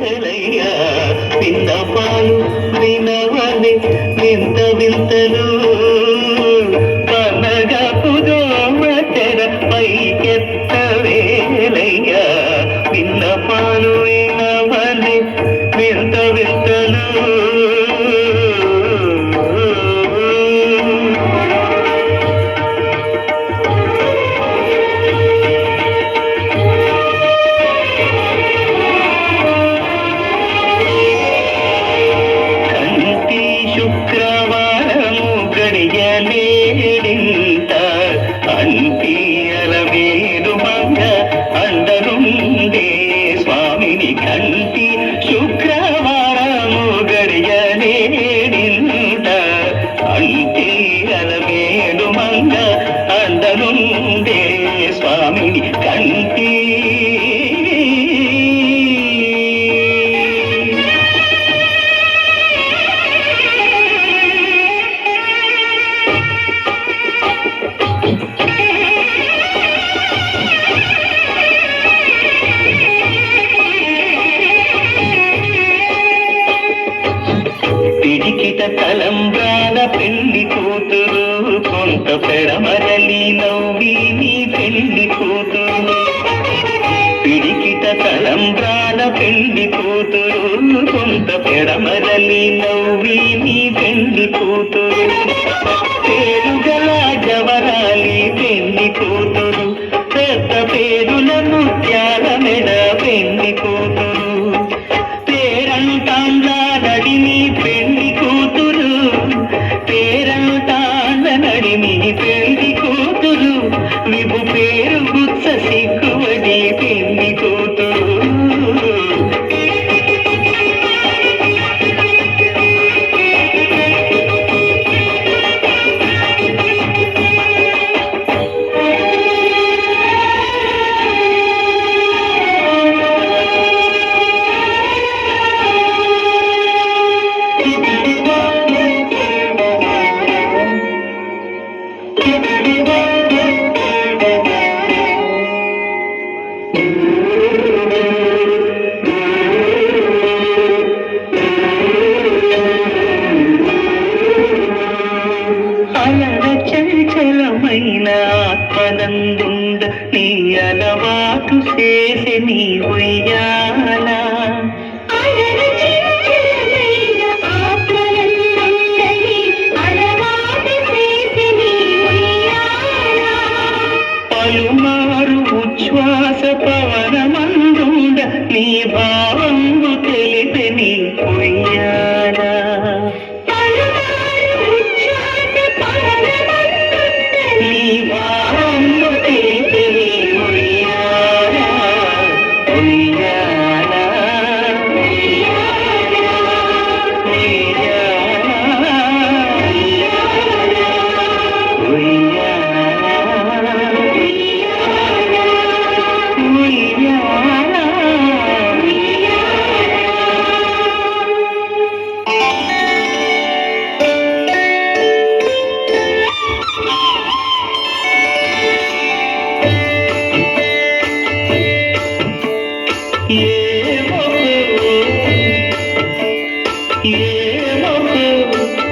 వేలయ్యా విన్నపాలు వినవని వింత వింతలు. పిడికిట తలంబ్రాల పెళ్ళి కూతురు కొంత పెడమరలి నవ్వి నీ పెళ్ళి కూతురు. పేరుగల జవరాలి పెళ్ళి కూతురు. పెద్ద పేరుల ముత్యాల మెడ పెళ్ళి కూతురు. పేరంటాండ్ల నడిమి పెళ్ళి కూతురు. పేరంటాండ్ల నడిమి పెళ్ళి కూతురు. విభు పేరు గుత్స సిగ్గు అలర ఆత్మనందుండ నీ అలవాటు చేసి నీ ఉయ్యాల. ఉచ్ఛ్వాస పవనమందుండ నీ భావం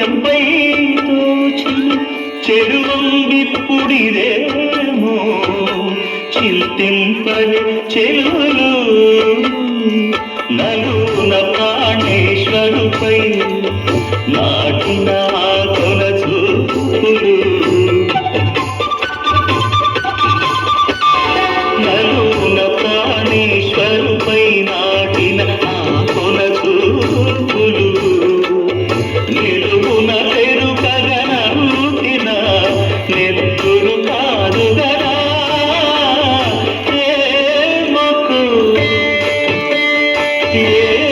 కడకన్నులు తోచి చెరువంగిప్పుడిదేమో చింతింపని చెలువలు నలున ప్రాణేశ్వరుపై నాటినా que